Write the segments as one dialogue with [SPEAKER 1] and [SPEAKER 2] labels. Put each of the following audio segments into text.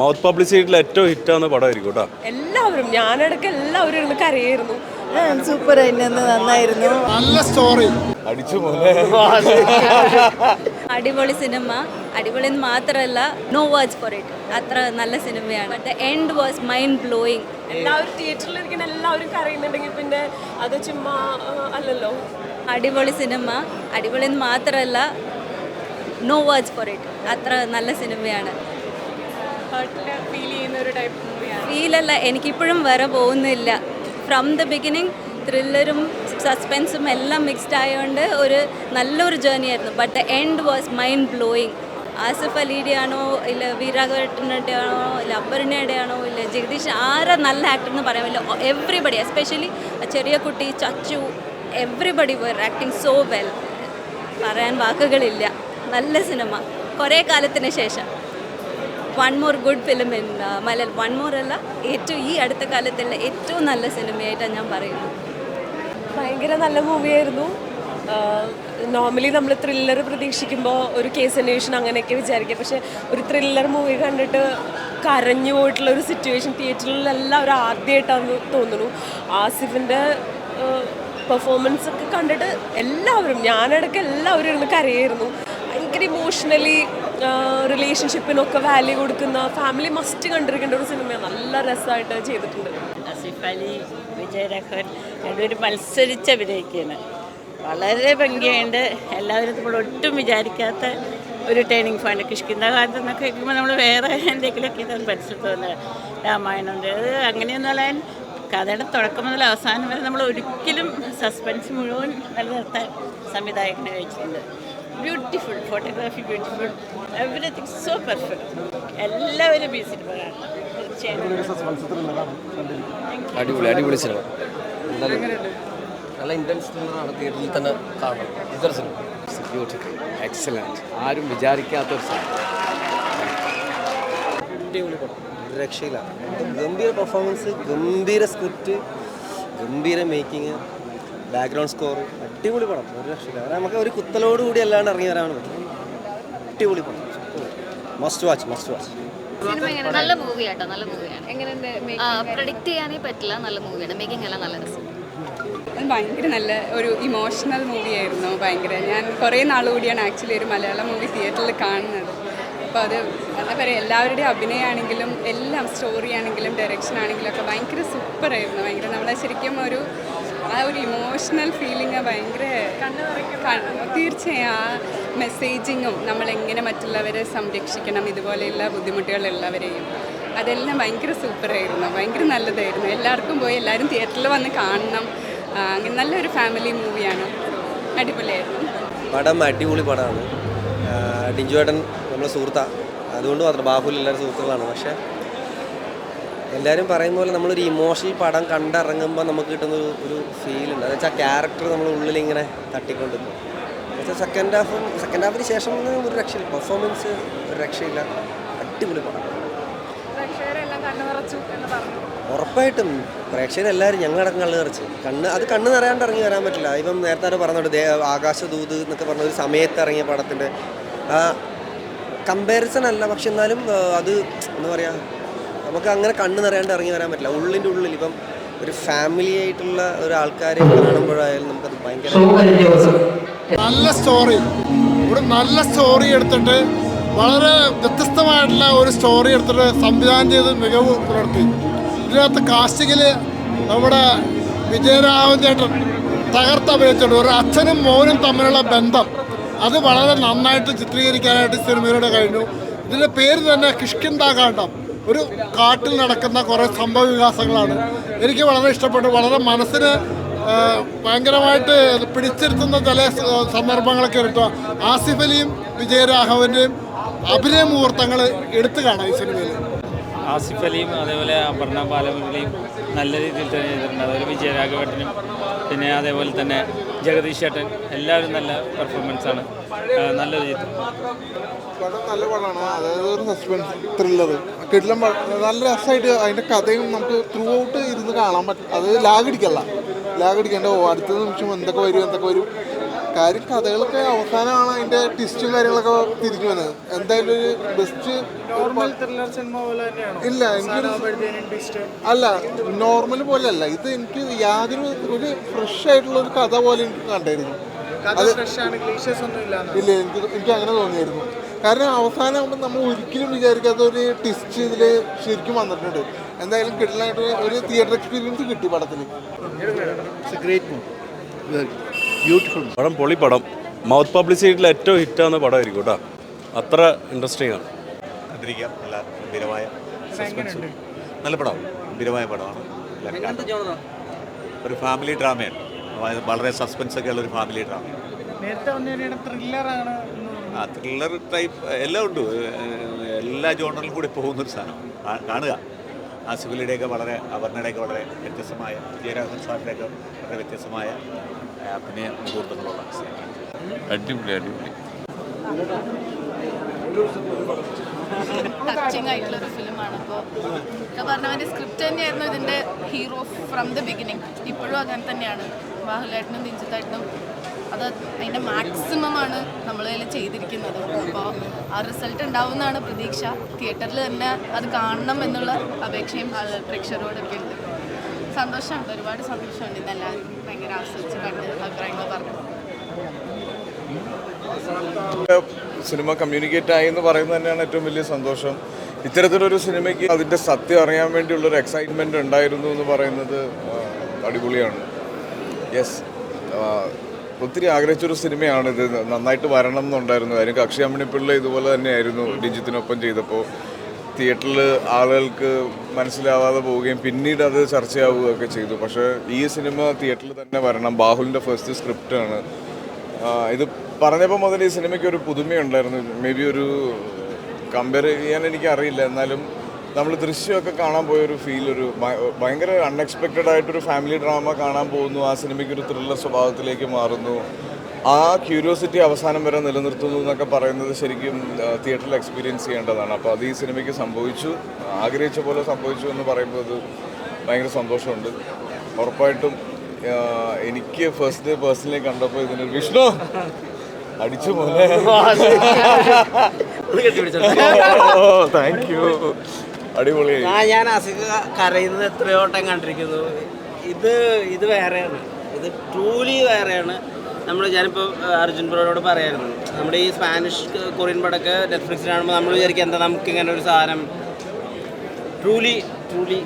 [SPEAKER 1] Mouth പബ്ലിസിറ്റിയിൽ ഏറ്റവും ഹിറ്റാവുന്ന പടമായിരിക്കും കേട്ടോ.
[SPEAKER 2] എല്ലാവരും ഞാനടക്കം എല്ലാവരും ഇരുന്ന് കരയായിരുന്നു.
[SPEAKER 3] സൂപ്പർ നന്നായിരുന്നു.
[SPEAKER 4] നല്ല സ്റ്റോറി
[SPEAKER 1] അടിച്ചു
[SPEAKER 5] അടിപൊളി സിനിമ. അടിപൊളി എന്ന് മാത്രമല്ല നോ വേർഡ്സ് ഫോർ ഇറ്റ് അത്ര നല്ല സിനിമയാണ്. The end was mind blowing
[SPEAKER 2] എല്ലാവരും തിയേറ്ററിൽ ഇരിക്കുന്ന എല്ലാവരും കരയുന്നുണ്ടെങ്കിൽ പിന്നെ അത് ചുമ്മാ അല്ലല്ലോ.
[SPEAKER 5] അടിപൊളി സിനിമ. അടിപൊളി എന്ന് മാത്രമല്ല നോ വേർഡ്സ് ഫോർ ഇറ്റ് അത്ര നല്ല സിനിമയാണ്.
[SPEAKER 2] ഫീൽ ചെയ്യുന്ന ഒരു ടൈപ്പ് മൂവിയാണ്
[SPEAKER 5] ഫീലല്ല എനിക്കിപ്പോഴും വരെ പോകുന്നില്ല. ഫ്രം ദ ബിഗിനിങ് ത്രില്ലറും സസ്പെൻസും എല്ലാം മിക്സ്ഡ് ആയതുകൊണ്ട് ഒരു നല്ലൊരു ജേർണി ആയിരുന്നു. But the end was mind blowing Asif അലീഡി ആണോ ഇല്ല വീരാഘട്ടനുടെ ആണോ ഇല്ല അബ്ബറിനയുടെ ആണോ ഇല്ല ജഗദീഷ് ആരെ നല്ല ആക്ടർ എന്ന് പറയാൻ പറ്റില്ല. എവ്രിബഡി എസ്പെഷ്യലി ചെറിയ കുട്ടി Chachu everybody were acting so well പറയാൻ വാക്കുകളില്ല. നല്ല സിനിമ. കുറേ കാലത്തിന് ശേഷം. One more good film in Malayalam one more അല്ല ഏറ്റവും ഈ അടുത്ത കാലത്തുള്ള ഏറ്റവും നല്ല സിനിമയായിട്ടാണ് ഞാൻ പറയുന്നത്.
[SPEAKER 2] ഭയങ്കര നല്ല മൂവിയായിരുന്നു നോർമലി നമ്മൾ ത്രില്ലർ പ്രതീക്ഷിക്കുമ്പോൾ ഒരു കേസ് അന്വേഷണം അങ്ങനെയൊക്കെ വിചാരിക്കുക പക്ഷെ ഒരു ത്രില്ലർ മൂവി കണ്ടിട്ട് കരഞ്ഞു പോയിട്ടുള്ള ഒരു സിറ്റുവേഷൻ തിയേറ്ററിലെല്ലാം ഒരു ആദ്യമായിട്ടാണെന്ന് തോന്നുന്നു. ആസിഫിന്റെ പെർഫോമൻസ് ഒക്കെ കണ്ടിട്ട് എല്ലാവരും ഞാനടക്കം എല്ലാവരും ഇരുന്ന് കരയായിരുന്നു. ഭയങ്കര ഇമോഷണലി റിലേഷൻഷിപ്പിനൊക്കെ വാല്യൂ കൊടുക്കുന്ന ഫാമിലി മസ്റ്റ് കണ്ടിരിക്കേണ്ട ഒരു സിനിമയാണ് നല്ല രസമായിട്ട് ചെയ്തിട്ടുണ്ട്.
[SPEAKER 6] ആസിഫ് അലി വിജയരാഘവൻ രണ്ടുപേരും മത്സരിച്ച് അഭിനയിക്കുകയാണ്. വളരെ ഭംഗിയുണ്ട്. എല്ലാവരും നമ്മൾ ഒട്ടും വിചാരിക്കാത്ത ഒരു ടേണിംഗ് പോയിന്റ് കിഷ്കിന്ന കാലത്ത് എന്നൊക്കെ കേൾക്കുമ്പോൾ നമ്മൾ വേറെ എന്തെങ്കിലുമൊക്കെ ഇതാണ് പരിസരത്ത് രാമായണം രാമായണമുണ്ട് അത് അങ്ങനെയൊന്നുമല്ല കഥയുടെ തുടക്കം മുതൽ അവസാനം വരെ നമ്മൾ ഒരിക്കലും സസ്പെൻസ് മുഴുവൻ നിലനിർത്താൻ സംവിധായകനെ വെച്ചിട്ടുണ്ട് beautiful photography beautiful everything so perfect എല്ലാവരും ഈ സിനിമ കാണണം തീർച്ചയായും.
[SPEAKER 7] അടിപൊളി അടിപൊളി സിനിമ നല്ല ഇന്റൻസ് ത്രില്ലറാണ് തിയേറ്ററിൽ തന്നെ കാണണം. ഇതൊരു സിനിമ ബ്യൂട്ടിഫുൾ എക്സലന്റ് ആരും വിചാരിക്കാത്തൊരു സിനിമ
[SPEAKER 8] രക്ഷയിലാണ് ഗംഭീര പെർഫോമൻസ് ഗംഭീര സ്ക്രിപ്റ്റ് ഗംഭീര മേക്കിങ് ബാക്ക്ഗ്രൗണ്ട് സ്കോർ അടിപൊളി പടം. ഒരു ലക്ഷം കാരണം നമുക്ക് ഒരു കുത്തലോട് കൂടി അല്ലാണ്ട് ഇറങ്ങി വരാൻ പറ്റും. അടിപൊളി പടം. മസ്റ്റ് വാച്ച് മസ്റ്റ് വാച്ച്
[SPEAKER 9] സിനിമ എങ്ങനെ? നല്ല മൂവിയാട്ടോ നല്ല മൂവിയാണ് പ്രഡിക്റ്റ് ചെയ്യാനേ പറ്റില്ല. നല്ല മൂവിയാണ് മേക്കിംഗ് എല്ലാം നല്ല രസം.
[SPEAKER 3] അത് ഭയങ്കര നല്ല ഒരു ഇമോഷണൽ മൂവിയായിരുന്നു ഭയങ്കര. ഞാൻ കുറേ നാൾ കൂടിയാണ് ആക്ച്വലി ഒരു മലയാളം മൂവി തിയേറ്ററിൽ കാണുന്നത്. അപ്പോൾ അത് എന്താ പറയുക എല്ലാവരുടെയും അഭിനയമാണെങ്കിലും എല്ലാം സ്റ്റോറി ആണെങ്കിലും ഡയറക്ഷൻ ആണെങ്കിലും ഒക്കെ ഭയങ്കര സൂപ്പറായിരുന്നു ഭയങ്കര നമ്മളെ ശരിക്കും ഒരു ആ ഒരു ഇമോഷണൽ ഫീലിംഗ് ഭയങ്കര തീർച്ചയായും ആ മെസ്സേജിങ്ങും നമ്മളെങ്ങനെ മറ്റുള്ളവരെ സംരക്ഷിക്കണം ഇതുപോലെയുള്ള ബുദ്ധിമുട്ടുകളുള്ളവരെയും അതെല്ലാം ഭയങ്കര സൂപ്പറായിരുന്നു ഭയങ്കര നല്ലതായിരുന്നു. എല്ലാവർക്കും പോയി എല്ലാവരും തിയേറ്ററിൽ വന്ന് കാണണം. അങ്ങനെ നല്ലൊരു ഫാമിലി മൂവിയാണ് അടിപൊളിയായിരുന്നു.
[SPEAKER 8] പടം അടിപൊളി പടമാണ്. ഡിഞ്ചുവേട്ടൻ നമ്മളെ സുഹൃത്താണ് അതുകൊണ്ട് മാത്രം ബാഹുൽ എല്ലാവരും സുഹൃത്തുക്കളാണ്. പക്ഷേ എല്ലാവരും പറയുന്ന പോലെ നമ്മളൊരു ഇമോഷണൽ പടം കണ്ടിറങ്ങുമ്പോൾ നമുക്ക് കിട്ടുന്ന ഒരു ഒരു ഫീൽ ഉണ്ട്. അതെന്ന് വെച്ചാൽ ക്യാരക്ടർ നമ്മൾ ഉള്ളിൽ ഇങ്ങനെ തട്ടിക്കൊണ്ടിരിക്കും പക്ഷേ സെക്കൻഡ് ഹാഫും സെക്കൻഡ് ഹാഫിന് ശേഷം ഒരു രക്ഷയില്ല. പെർഫോമൻസ് ഒരു രക്ഷയില്ല. അടിപൊളി പടം. ഉറപ്പായിട്ടും. പ്രേക്ഷകരെല്ലാവരും ഞങ്ങളടക്കം കണ്ണ് നിറച്ച്. കണ്ണ് അത് കണ്ണ് നിറയാണ്ട് ഇറങ്ങി വരാൻ പറ്റില്ല. ഇപ്പം നേരത്തെ ആരോ പറഞ്ഞോട്ട് ദേ ആകാശദൂത് എന്നൊക്കെ പറഞ്ഞ ഒരു സമയത്ത് ഇറങ്ങിയ പടത്തിന്റെ കമ്പാരിസൺ അല്ല. പക്ഷെ എന്നാലും അത് എന്താ പറയുക നമുക്ക് അങ്ങനെ കണ്ണ് നിറയാണ്ട് ഇറങ്ങി വരാൻ പറ്റില്ല. ഉള്ളിന്റെ ഉള്ളിൽ ഇപ്പം ഒരു ഫാമിലി ആയിട്ടുള്ള ഒരു ആൾക്കാരെ കാണുമ്പോഴായാലും നമുക്കത് ഭയങ്കര
[SPEAKER 4] നല്ല സ്റ്റോറി ഒരു നല്ല സ്റ്റോറി എടുത്തിട്ട് വളരെ വ്യത്യസ്തമായിട്ടുള്ള ഒരു സ്റ്റോറി എടുത്തിട്ട് സംവിധാനം ചെയ്ത് മികവ് പുലർത്തി. ഇതിനകത്ത് കാസ്റ്റിങ്ങിൽ നമ്മുടെ വിജയരാഘവൻ ചേട്ടൻ തകർത്ത് അഭിനയിച്ചിട്ടുണ്ട്. ഒരു അച്ഛനും മോനും തമ്മിലുള്ള ബന്ധം അത് വളരെ നന്നായിട്ട് ചിത്രീകരിക്കാനായിട്ട് സിനിമയിലൂടെ കഴിഞ്ഞു. ഇതിന്റെ പേര് തന്നെ കിഷ്കിന്താകാന്ഡം ഒരു കാട്ടിൽ നടക്കുന്ന കുറേ സംഭവ വികാസങ്ങളാണ്. എനിക്ക് വളരെ ഇഷ്ടപ്പെട്ടു. വളരെ മനസ്സിന് ഭയങ്കരമായിട്ട് പിടിച്ചിരുത്തുന്ന ചില സന്ദർഭങ്ങളൊക്കെ എടുത്തു ആസിഫ് അലിയും വിജയരാഘവന്റെയും അഭിനയ മുഹൂർത്തങ്ങൾ എടുത്തു കാണാം ഈ സിനിമയിൽ
[SPEAKER 10] ആസിഫ് അലിയും അതേപോലെ അപർണ ബാലമുരളിയും നല്ല രീതിയിൽ തന്നെ ചെയ്തിട്ടുണ്ട്. അതുപോലെ വിജയരാഘവേട്ടനും പിന്നെ അതേപോലെ തന്നെ ജഗദീഷ് ചേട്ടൻ എല്ലാവരും നല്ല പെർഫോമൻസ് ആണ്. ആ, നല്ലൊരു ചിത്രം
[SPEAKER 4] നല്ല പടമാണ്. അതായത് ഒരു സസ്പെൻസ് ത്രില്ലർ കിടിലം. നല്ല രസമായിട്ട് അതിന്റെ കഥയും നമുക്ക് ത്രൂ ഔട്ട് ഇരുന്ന് കാണാൻ പറ്റും. അത് ലാഗ് അടിക്കല്ല ലാഗ് അടിക്കേണ്ട ഓ അടുത്ത നിമിഷം എന്തൊക്കെ വരും എന്തൊക്കെ വരും. കാര്യം കഥകളൊക്കെ അവസാനമാണ് അതിന്റെ ട്വിസ്റ്റും കാര്യങ്ങളൊക്കെ തിരിഞ്ഞു വന്നത് എന്തായാലും ഒരു ബെസ്റ്റ് ഇല്ല എനിക്ക് അല്ല നോർമൽ പോലെ അല്ല ഇത് എനിക്ക് യാതൊരു ഒരു ഫ്രഷ് ആയിട്ടുള്ള ഒരു കഥ പോലെ എനിക്ക് കണ്ടായിരുന്നു. അത് ഇല്ല എനിക്ക് എനിക്ക് അങ്ങനെ തോന്നിയായിരുന്നു. കാരണം അവസാനമാകുമ്പോൾ നമ്മൾ ഒരിക്കലും വിചാരിക്കാത്ത ഒരു ട്വിസ്റ്റ് ഇതിൽ ശരിക്കും വന്നിട്ടുണ്ട്. എന്തായാലും കിട്ടലായിട്ട് ഒരു തിയേറ്റർ എക്സ്പീരിയൻസ് കിട്ടി പടത്തിൽ
[SPEAKER 1] പടം പൊളി പടം. മൗത്ത് പബ്ലിസിറ്റിയിൽ ഏറ്റവും ഹിറ്റാകുന്ന പടമായിരിക്കും കേട്ടോ. അത്ര ഇൻട്രസ്റ്റിംഗ് ആണ്.
[SPEAKER 11] കണ്ടിരിക്കാം നല്ല ഗംഭീരമായ സസ്പെൻസ് നല്ല പടം. ഗംഭീരമായ പടമാണ്. ഒരു ഫാമിലി ഡ്രാമയാണ് വളരെ- വളരെ സസ്പെൻസ് ഒക്കെ ഉള്ള ഒരു ഫാമിലി ഡ്രാമ ആ ത്രില്ലർ ടൈപ്പ് എല്ലാം ഉണ്ട്. എല്ലാ ജോണറിലും കൂടി പോകുന്ന ഒരു സാധനം കാണുക. ആസിഫലിയുടെയൊക്കെ വളരെ അപർണയുടെയൊക്കെ വളരെ വ്യത്യസ്തമായ വിജയരാഘവൻ സാറിന്റെയൊക്കെ വളരെ വ്യത്യസ്തമായ അഭിനയ മുഹൂർത്തങ്ങളുള്ള
[SPEAKER 1] അടിപൊളി അടിപൊളി.
[SPEAKER 9] ടച്ചിങ് ആയിട്ടുള്ള ഒരു ഫിലിമാണ്. അപ്പോൾ ഞാൻ പറഞ്ഞ സ്ക്രിപ്റ്റ് തന്നെയായിരുന്നു ഇതിന്റെ ഹീറോ ഫ്രം ദ ബിഗിനിങ്. ഇപ്പോഴും അങ്ങനെ തന്നെയാണ്. ബാഹുലായിട്ടും ദിഞ്ചിത്തായിട്ടും അത് അതിന്റെ മാക്സിമം ചെയ്തിരിക്കുന്നത്. അപ്പോൾ ആ റിസൾട്ട് ഉണ്ടാവുമെന്നാണ് പ്രതീക്ഷ. തിയേറ്ററിൽ തന്നെ അത് കാണണം എന്നുള്ള അപേക്ഷയും പ്രേക്ഷകരോടൊക്കെ ഉണ്ട്. സന്തോഷമുണ്ട്. ഒരുപാട് സന്തോഷമുണ്ട്. ഇതെല്ലാവരും ഭയങ്കര ആസ്വദിച്ച് കണ്ട് അഭിപ്രായങ്ങൾ പറഞ്ഞു.
[SPEAKER 12] സിനിമ കമ്മ്യൂണിക്കേറ്റ് ആയി എന്ന് പറയുന്നത് തന്നെയാണ് ഏറ്റവും വലിയ സന്തോഷം. ഇത്തരത്തിലൊരു സിനിമയ്ക്ക് അതിന്റെ സത്യം അറിയാൻ വേണ്ടിയുള്ളൊരു എക്സൈറ്റ്മെന്റ് ഉണ്ടായിരുന്നു എന്ന് പറയുന്നത് അടിപൊളിയാണ്. യെസ് ഒത്തിരി ആഗ്രഹിച്ചൊരു സിനിമയാണ് ഇത്. നന്നായിട്ട് വരണം എന്നുണ്ടായിരുന്നു. കാര്യം കക്ഷി മണിപ്പിള്ള ഇതുപോലെ തന്നെയായിരുന്നു ഡിജിത്തിനൊപ്പം ചെയ്തപ്പോൾ. തിയേറ്ററിൽ ആളുകൾക്ക് മനസ്സിലാവാതെ പോവുകയും പിന്നീട് അത് ചർച്ചയാവുകയൊക്കെ ചെയ്തു. പക്ഷേ ഈ സിനിമ തിയേറ്ററിൽ തന്നെ വരണം. ബാഹുലിന്റെ ഫസ്റ്റ് സ്ക്രിപ്റ്റാണ് ഇത് പറഞ്ഞപ്പോൾ മുതൽ ഈ സിനിമയ്ക്ക് ഒരു പുതുമയുണ്ടായിരുന്നു. മേ ബി ഒരു കമ്പയർ ചെയ്യാൻ എനിക്കറിയില്ല. എന്നാലും നമ്മൾ ദൃശ്യമൊക്കെ കാണാൻ പോയൊരു ഫീൽ ഒരു ഭയങ്കര അൺഎക്സ്പെക്റ്റഡ് ആയിട്ടൊരു ഫാമിലി ഡ്രാമ കാണാൻ പോകുന്നു. ആ സിനിമയ്ക്ക് ഒരു ത്രില്ലർ സ്വഭാവത്തിലേക്ക് മാറുന്നു. ആ ക്യൂരിയോസിറ്റി അവസാനം വരെ നിലനിർത്തുന്നു എന്നൊക്കെ പറയുന്നത് ശരിക്കും തിയേറ്ററിൽ എക്സ്പീരിയൻസ് ചെയ്യേണ്ടതാണ്. അപ്പോൾ അത് ഈ സിനിമയ്ക്ക് സംഭവിച്ചു. ആഗ്രഹിച്ച പോലെ സംഭവിച്ചു എന്ന് പറയുമ്പോൾ അത് ഭയങ്കര സന്തോഷമുണ്ട്. ഉറപ്പായിട്ടും എനിക്ക് ഫസ്റ്റ് ഡേ പേഴ്സണലി കണ്ടപ്പോൾ ഇതിനൊരു വിഷ്ണു! അടിച്ചു പോലെ. താങ്ക് യു അടിപൊളിയായി
[SPEAKER 13] ആ ഞാൻ അസിക കരയുന്നത് എത്രയോ വട്ടം കണ്ടിരിക്കുന്നു. ഇത് ഇത് വേറെയാണ്. ഇത് ട്രൂലി വേറെയാണ്. നമ്മൾ ഞാനിപ്പോൾ അർജുൻ ബ്രോയോട് പറയായിരുന്നു. നമ്മുടെ ഈ സ്പാനിഷ് കൊറിയൻ പടമൊക്കെ നെറ്റ്ഫ്ലിക്സിലാകുമ്പോൾ നമ്മൾ വിചാരിക്കുക എന്താ നമുക്ക് ഇങ്ങനെ ഒരു സാധനം. Truly truly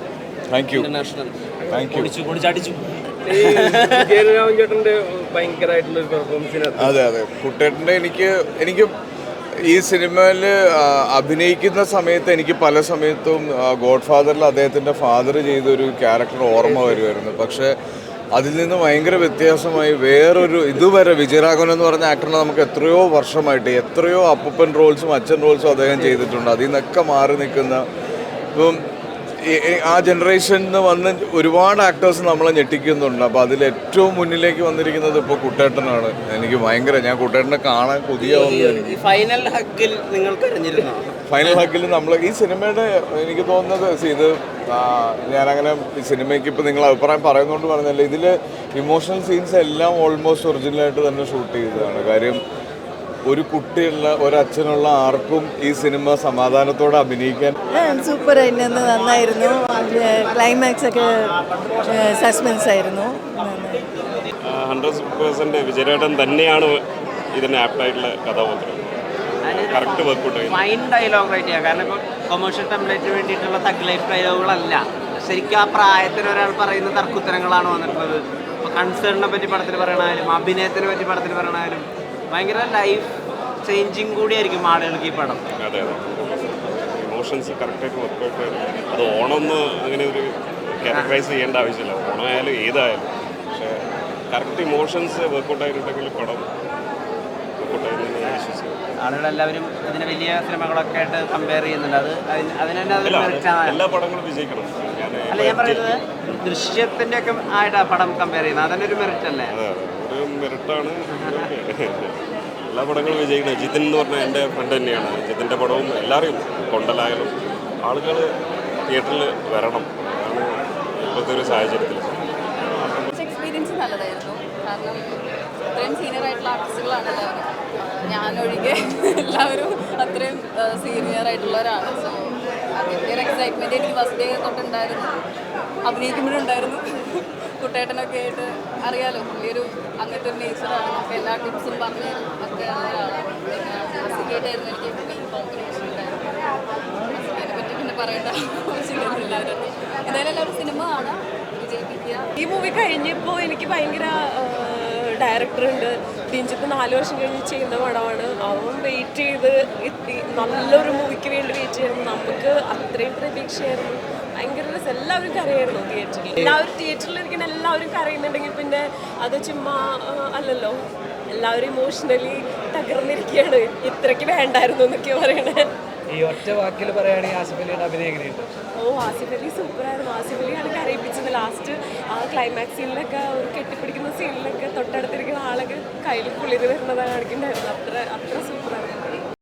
[SPEAKER 12] thank you
[SPEAKER 13] international
[SPEAKER 12] thank you
[SPEAKER 13] പൊടിച്ചു പൊടിച്ചടിച്ചു
[SPEAKER 7] ചേട്ടന്റെ ഭയങ്കരമായിട്ടുള്ള ഒരു പെർഫോമൻസിന്
[SPEAKER 12] അതെ അതെ. കുട്ടേട്ടന്റെ എനിക്ക് എനിക്ക് ഈ സിനിമയിൽ അഭിനയിക്കുന്ന സമയത്ത് എനിക്ക് പല സമയത്തും ഗോഡ് ഫാദറിൽ അദ്ദേഹത്തിന്റെ ഫാദർ ചെയ്തൊരു ക്യാരക്ടർ ഓർമ്മ വരുമായിരുന്നു പക്ഷേ അതിൽ നിന്ന് ഭയങ്കര വ്യത്യാസമായി വേറൊരു ഇതുവരെ വിജയരാഘവൻ എന്ന് പറഞ്ഞ ആക്ടറിനെ നമുക്ക് എത്രയോ വർഷമായിട്ട് എത്രയോ അപ്പൂപ്പൻ റോൾസും അച്ഛൻ റോൾസും അദ്ദേഹം ചെയ്തിട്ടുണ്ട്. അതിൽ നിന്നൊക്കെ മാറി നിൽക്കുന്ന ഇപ്പം ആ ജനറേഷനിൽ നിന്ന് വന്ന് ഒരുപാട് ആക്ടേഴ്സ് നമ്മളെ ഞെട്ടിക്കുന്നുണ്ട്. അപ്പോൾ അതിൽ ഏറ്റവും മുന്നിലേക്ക് വന്നിരിക്കുന്നത് ഇപ്പോൾ കുട്ടേട്ടനാണ്. എനിക്ക് ഭയങ്കര ഞാൻ കുട്ടേട്ടനെ കാണാൻ കൊതിയാവുന്നു
[SPEAKER 13] ഈ ഫൈനൽ ഹക്കിൽ
[SPEAKER 12] ഫൈനൽ ഹക്കിൽ നമ്മൾ ഈ സിനിമയുടെ എനിക്ക് തോന്നുന്നത് ഇത് ഞാനങ്ങനെ ഈ സിനിമയ്ക്ക് ഇപ്പോൾ നിങ്ങൾ അഭിപ്രായം പറയുന്നതുകൊണ്ട് പറഞ്ഞല്ല ഇതിൽ ഇമോഷണൽ സീൻസ് എല്ലാം ഓൾമോസ്റ്റ് ഒറിജിനലായിട്ട് തന്നെ ഷൂട്ട് ചെയ്തതാണ്. കാര്യം ഒരു കുട്ടിയുള്ള ഒരച്ഛനുള്ള ആർക്കും ഈ സിനിമ സമാധാനത്തോടെ അഭിനയിക്കാൻ
[SPEAKER 2] സൂപ്പർ ആയിരുന്നു. നന്നായിരുന്നു. ക്ലൈമാക്സ് ഒക്കെ സസ്പെൻസ് ആയിരുന്നു.
[SPEAKER 1] ഹൺഡ്രഡ് പേഴ്സന്റ് വിജയരാട്ടൻ തന്നെയാണ് ഇതിന് ആപ്റ്റായിട്ടുള്ള കഥാപാത്രം. Correct work out
[SPEAKER 13] fine dialogue write ചെയ്യാം കാരണം ഇപ്പോൾ കൊമേഴ്ഷ്യൽ ടെംപ്ലേറ്റിന് വേണ്ടിയിട്ടുള്ള തഗ് ലൈഫ് ഡയലോഗുകളല്ല ശരിക്കും ആ പ്രായത്തിന് ഒരാൾ പറയുന്ന തർക്കുത്തരങ്ങളാണ് വന്നിട്ടുള്ളത്. ഇപ്പോൾ കൺസേണിനെ പറ്റി പടത്തിൽ പറയണാലും അഭിനയത്തിനെ പറ്റി പടത്തിൽ പറയണായാലും ഭയങ്കര ലൈഫ് ചേഞ്ചിങ് കൂടിയായിരിക്കും ആളുകൾക്ക് ഈ പടം.
[SPEAKER 1] അതെ അതെ. ഇമോഷൻസ് കറക്റ്റായിട്ട് വർക്കൗട്ട് അത് ഓണമെന്ന് അങ്ങനെ ഒരു ക്യാരക്ടറൈസ് ചെയ്യേണ്ട ആവശ്യമില്ല. ഓണമായാലും ഏതായാലും. പക്ഷേ കറക്റ്റ് ഇമോഷൻസ് വർക്കൗട്ട് ആയിട്ടുണ്ടെങ്കിൽ പടം
[SPEAKER 13] ആളുകളെല്ലാവരും ഇതിനെ വലിയ സിനിമകളൊക്കെ ആയിട്ട് കമ്പയർ ചെയ്യുന്നുണ്ട്. അത് അതിന് അതിന്.
[SPEAKER 1] എല്ലാ പടങ്ങളും വിജയിക്കണം. ഞാൻ
[SPEAKER 13] അല്ല ഞാൻ പറയുന്നത് ദൃശ്യത്തിന്റെ ഒക്കെ ആയിട്ടാ പടം കമ്പയർ ചെയ്യുന്നത്. അതന്നെ ഒരു മെറിറ്റ് അല്ലേ?
[SPEAKER 1] ഒരു മെറിറ്റാണ് എല്ലാ പടങ്ങളും വിജയിക്കുന്നത്. ജിതിൻ എന്ന് പറഞ്ഞാൽ എന്റെ ഫ്രണ്ട് തന്നെയാണ്. ജിതിന്റെ പടവും എല്ലാവരെയും കൊണ്ടലായാലും ആളുകൾ തിയേറ്ററിൽ വരണം. അതാണ് ഇപ്പോഴത്തെ ഒരു സാഹചര്യത്തിൽ.
[SPEAKER 9] എക്സ്പീരിയൻസ് നല്ലതായിരുന്നു. കാരണം
[SPEAKER 14] അത്രയും സീനിയർ ആയിട്ടുള്ള ആർട്ടിസ്റ്റുകളാണ് എല്ലാവരും. ഞാനൊഴികെ എല്ലാവരും അത്രയും സീനിയർ ആയിട്ടുള്ളവരാണ് സോ അതിന്റെ ഒരു എക്സൈറ്റ്മെന്റ് എനിക്ക് ഫസ്റ്റ് ഡേ തൊട്ടുണ്ടായിരുന്നു. അഭിനയിക്കുമ്പോഴുണ്ടായിരുന്നു. കുട്ടേട്ടനൊക്കെ ആയിട്ട് അറിയാലോ പുള്ളിയൊരു അങ്ങനത്തെ ഒരു നേച്ചറാണ് നമുക്ക് എല്ലാ ടിപ്സും പറഞ്ഞു ഒക്കെ എനിക്ക് ഉണ്ടായിരുന്നു അതിനെപ്പറ്റി പിന്നെ പറയേണ്ട എന്തായാലും എല്ലാവരും സിനിമ കാണാം വിജയിപ്പിക്കുക.
[SPEAKER 2] ഈ മൂവി കഴിഞ്ഞപ്പോൾ എനിക്ക് ഭയങ്കര ഡയറക്ടറുണ്ട് ഡിഞ്ചിത്ത് നാല് വർഷം കഴിഞ്ഞ് ചെയ്യുന്ന പടമാണ്. അവൻ വെയിറ്റ് ചെയ്ത് നല്ലൊരു മൂവിക്ക് വേണ്ടി വെയിറ്റ് ചെയ്യണം. നമുക്ക് അത്രയും പ്രതീക്ഷയായിരുന്നു. ഭയങ്കര എല്ലാവരും കരയായിരുന്നു തിയേറ്ററിൽ എല്ലാവരും തിയേറ്ററിൽ ഇരിക്കുന്ന എല്ലാവരും കരയുന്നുണ്ടെങ്കിൽ പിന്നെ അത് ചുമ്മാ അല്ലല്ലോ. എല്ലാവരും ഇമോഷണലി തകർന്നിരിക്കുകയാണ്. ഇത്രയ്ക്ക് വേണ്ടായിരുന്നു എന്നൊക്കെ പറയണേ.
[SPEAKER 15] ഈ ഒറ്റ വാക്കിൽ പറയുകയാണെങ്കിൽ ആസിഫ് അലിയുടെ അഭിനയം എങ്ങനെയുണ്ട്?
[SPEAKER 2] ഓ ആസിഫ് അലി സൂപ്പറായിരുന്നു. ആസിഫ് അലിയാണ് കരയിപ്പിച്ചത് ലാസ്റ്റ് ആ ക്ലൈമാക്സ് സീനിലൊക്കെ ഒരു കെട്ടിപ്പിടിക്കുന്ന സീനിലൊക്കെ തൊട്ടടുത്തിരിക്കുന്ന ആളൊക്കെ കയ്യിൽ കുളിര് വരുന്നതാണ് കാണിക്കുന്നുണ്ടായിരുന്നു അത്ര അത്ര സൂപ്പറായിരുന്നു.